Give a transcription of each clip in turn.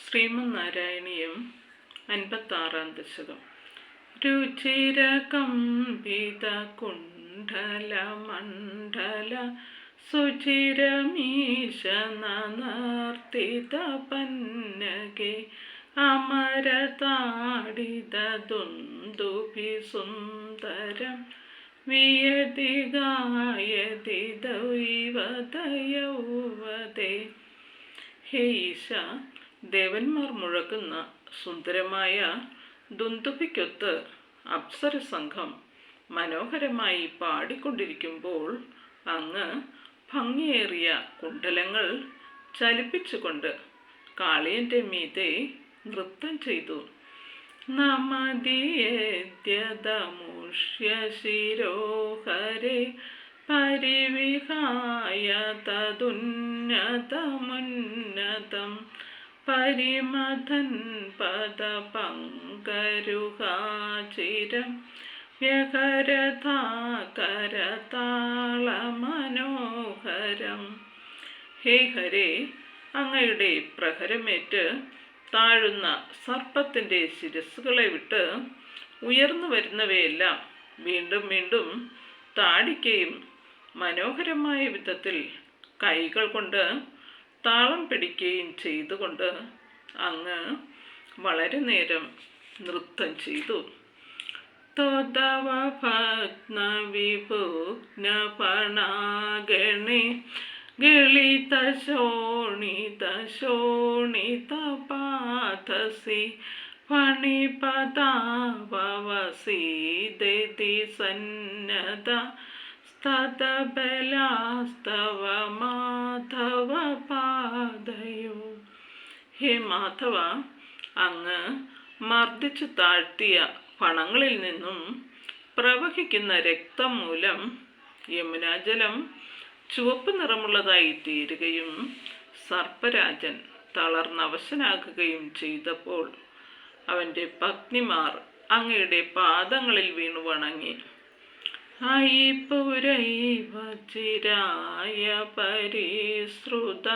ശ്രീമന്നാരായണീയം അൻപത്താറാം ദശകം. രുചിരകമ്പിത കുണ്ഡല മണ്ഡല സുചിരമീശ നർത്തിത പന്നകെ അമരതാടിത ദുന്ദുഭി സുന്ദരം വിയതി ഗായതി ദൈവതയൗവതേ ഹേ ഈശ ദേവന്മാർ മുഴക്കുന്ന സുന്ദരമായ ദുന്ദുഭിക്കൊത്ത് അപ്സര സംഘം മനോഹരമായി പാടിക്കൊണ്ടിരിക്കുമ്പോൾ അങ്ങ് ഭംഗിയേറിയ കുണ്ടലങ്ങൾ ചലിപ്പിച്ചുകൊണ്ട് കാളിയന്റെ മീതെ നൃത്തം ചെയ്തു. ശിരോഹരെ പരിവിഹായ തതുന്നതമുന്നതം പരിമഥൻ പദപങ്കരുഹാചിരം വ്യകരതാകരതാളമനോഹരം ഹേ ഹരേ അങ്ങയുടെ പ്രഹരമേറ്റ് താഴുന്ന സർപ്പത്തിന്റെ ശിരസ്സുകളെ വിട്ട് ഉയർന്നു വരുന്നവയെല്ലാം വീണ്ടും വീണ്ടും താടിക്കുകയും മനോഹരമായ വിധത്തിൽ കൈകൾ കൊണ്ട് താളം പിടിക്കുകയും ചെയ്തുകൊണ്ട് അങ്ങ് വളരെ നേരം നൃത്തം ചെയ്തു. തോതവ ഭഗ്ന വിഭുഗ്ന പണാഗണേ ഗളിത ശോണിത ശോണിത പാതസി ദതി സന്നത സ്തതബലാസ്തവ മാധവ പാദയോ. ഹേ മാധവ അങ്ങ് മർദ്ദിച്ചു താഴ്ത്തിയ പണങ്ങളിൽ നിന്നും പ്രവഹിക്കുന്ന രക്തം മൂലം യമുനാജലം ചുവപ്പ് നിറമുള്ളതായി തീരുകയും സർപ്പരാജൻ തളർന്നവശനാകുകയും ചെയ്തപ്പോൾ അവന്റെ പത്നിമാർ അങ്ങയുടെ പാദങ്ങളിൽ വീണു വണങ്ങി. അയിപുരൈവ പുരൈവചിരായ പരിശ്രുത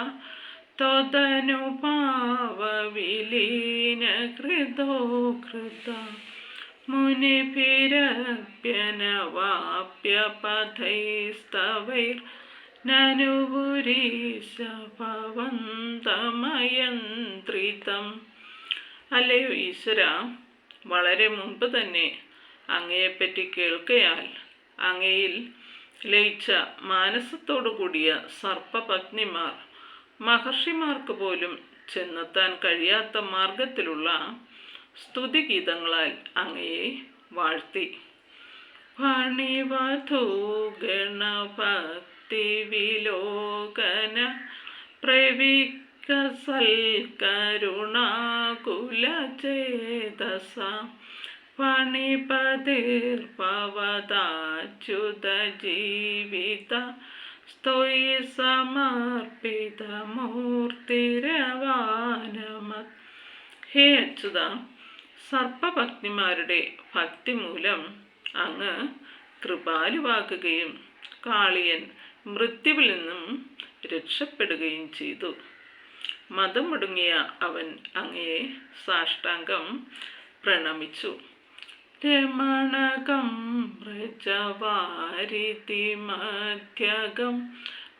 തൊതനുപാവവിലീനകൃതോ കൃത മുനിഭിരപ്യനവാപ്യ നനുപുരീശപവന്തമയന്ത്രിതം അല്ലയോ ഈശ്വര? വളരെ മുമ്പ് തന്നെ അങ്ങയെപ്പറ്റി കേൾക്കയാൽ അങ്ങയിൽ ലയിച്ച മാനസത്തോടു കൂടിയ സർപ്പപത്നിമാർ മഹർഷിമാർക്ക് പോലും ചെന്നെത്താൻ കഴിയാത്ത മാർഗത്തിലുള്ള സ്തുതിഗീതങ്ങളാൽ അങ്ങയെ വാഴ്ത്തി. ഫണിവധൂ ഗണഭക്തി വിലോകന പ്രവികസൽകരുണാകുലചേതസ ഫണിപതിർഭവദാച്യുത ജീവിത സ്തൊയി സമർപ്പിതമൂർത്തിരവാനമത് ഹേ അച്യുത സർപ്പഭക്തിമാരുടെ ഭക്തി മൂലം അങ്ങ് കൃപാലുവാക്കുകയും കാളിയൻ മൃത്യുവിൽ നിന്നും രക്ഷപ്പെടുകയും ചെയ്തു. മതം മുടങ്ങിയ അവൻ അങ്ങയെ സാഷ്ടാംഗം പ്രണമിച്ചു. രമണകം വ്രജവാരിതി മധ്യകം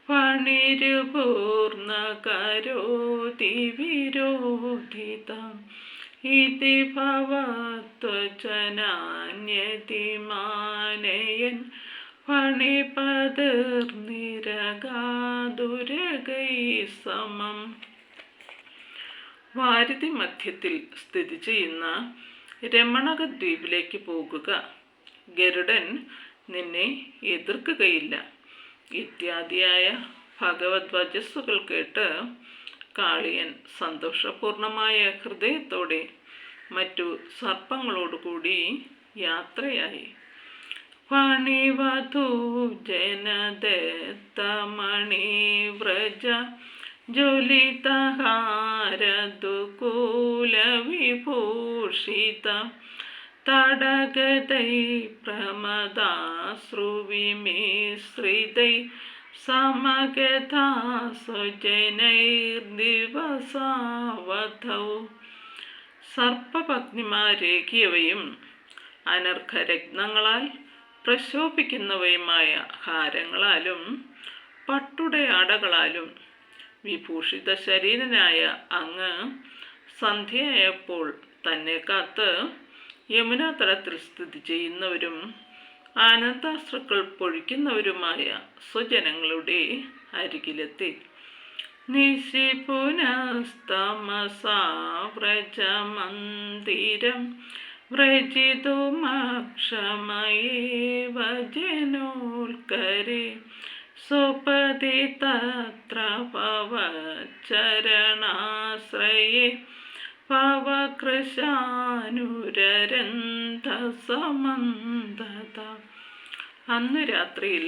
ഫണിരുപൂർണ കരോതി വിരോധിതം ഇതി ഭവത്വജനാന്യതി മാനയൻ സമം. വാരിധി മധ്യത്തിൽ സ്ഥിതി ചെയ്യുന്ന രമണക ദ്വീപിലേക്ക് പോകുക. ഗരുഡൻ നിന്നെ എതിർക്കുകയില്ല. ഇത്യാദിയായ ഭഗവത് വചസ്സുകൾ കേട്ട് കാളിയൻ സന്തോഷപൂർണമായ ഹൃദയത്തോടെ മറ്റു സർപ്പങ്ങളോടുകൂടി യാത്രയായി. ഫണിവധൂ ജനദത്തമണി വ്രജ ജ്വലിതഹാരദുകൂലവിഭൂഷിത തടകതൈ പ്രമദാശ്രുവിമിശ്രിതൈ സമഗതാ സുജനൈർദിവസാവധൗ സർപ്പപത്നിമാരേകിയവയും അനർഘരത്നങ്ങളാൽ പ്രശോഭിക്കുന്നവയുമായ ഹാരങ്ങളാലും പട്ടുടയാടകളാലും വിഭൂഷിത ശരീരനായ അങ്ങ് സന്ധ്യയായപ്പോൾ തന്നെ കാത്ത് യമുനാ തടത്തിൽ സ്ഥിതി ചെയ്യുന്നവരും ആനന്ദാശ്രുക്കൾ പൊഴിക്കുന്നവരുമായ സ്വജനങ്ങളുടെ അരികിലെത്തി. നിശിപുനസ്തമസാവ്രജമന്ദിരം വ്രജിതുമക്ഷമയേവ ജനോൽക്കരെ സ്വപതി തത്ര പവചരണാശ്രയേ പവകൃശാനുരരന്ധസമന്തത അന്ന് രാത്രിയിൽ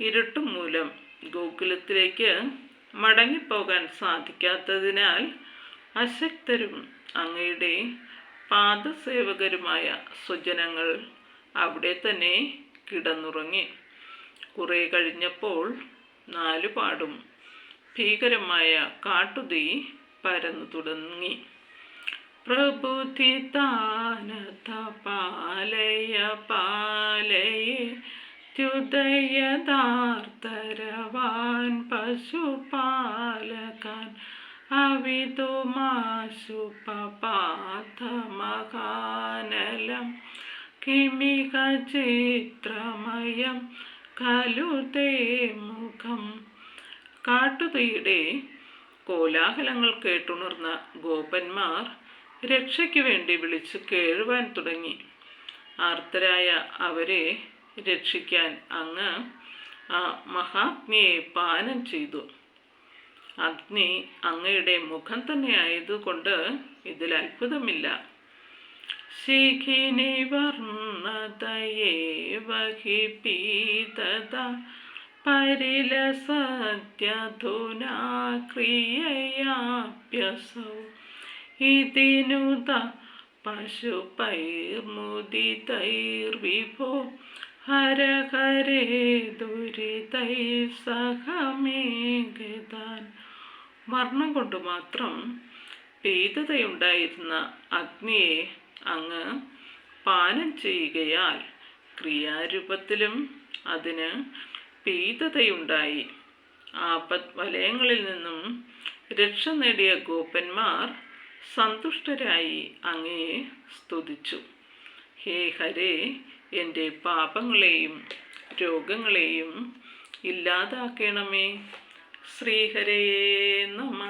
ഇരുട്ടും മൂലം ഗോകുലത്തിലേക്ക് മടങ്ങിപ്പോകാൻ സാധിക്കാത്തതിനാൽ അശക്തരും അങ്ങയുടെ പാദസേവകരുമായ സ്വജനങ്ങൾ അവിടെ തന്നെ കിടന്നുറങ്ങി. കുറെ കഴിഞ്ഞപ്പോൾ നാലുപാടും ഭീകരമായ കാട്ടുതീ പരന്നു തുടങ്ങി. പ്രബുദ്ധിതാനത പാലയ പാലയെ ദ്യുദയദാർത്തരവാൻ പശുപാലകാൻ അവിതുമാശുപപാതമകാനലം കിമിക ചിത്രമയം ഖലു തേ മുഖം. കാട്ടുതീയുടെ കോലാഹലങ്ങൾ കേട്ടുണർന്ന ഗോപന്മാർ രക്ഷയ്ക്ക് വേണ്ടി വിളിച്ച് കേഴുവാൻ തുടങ്ങി. ആർത്തരായ അവരെ രക്ഷിക്കാൻ അങ്ങ് ആ മഹാഗ്നിയെ പാനം ചെയ്തു. അഗ്നി അങ്ങയുടെ മുഖം തന്നെ ആയതുകൊണ്ട് ഇതിൽ അത്ഭുതമില്ല. ശിഖിനി വർണതയേവ ഹി പീതത പരിലസത്യധുനാ ക്രിയയാപ്യസൗ ഇതിനുത പശുപൈർമുദിതൈർവിഭോ. ഹര ഹരേ ദുരിതൈ സഹമേഗതാൻ വർണം കൊണ്ട് മാത്രം പീതതയുണ്ടായിരുന്ന അഗ്നിയെ അങ്ങ് പാനം ചെയ്യുകയാൽ ക്രിയാരൂപത്തിലും അതിന് പീതതയുണ്ടായി ആപത് വലയങ്ങളിൽ നിന്നും രക്ഷ നേടിയ ഗോപന്മാർ സന്തുഷ്ടരായി അങ്ങയെ സ്തുതിച്ചു. ഹേ ഹരേ എന്റെ പാപങ്ങളെയും രോഗങ്ങളെയും ഇല്ലാതാക്കണമേ. ശ്രീഹരേ നമ.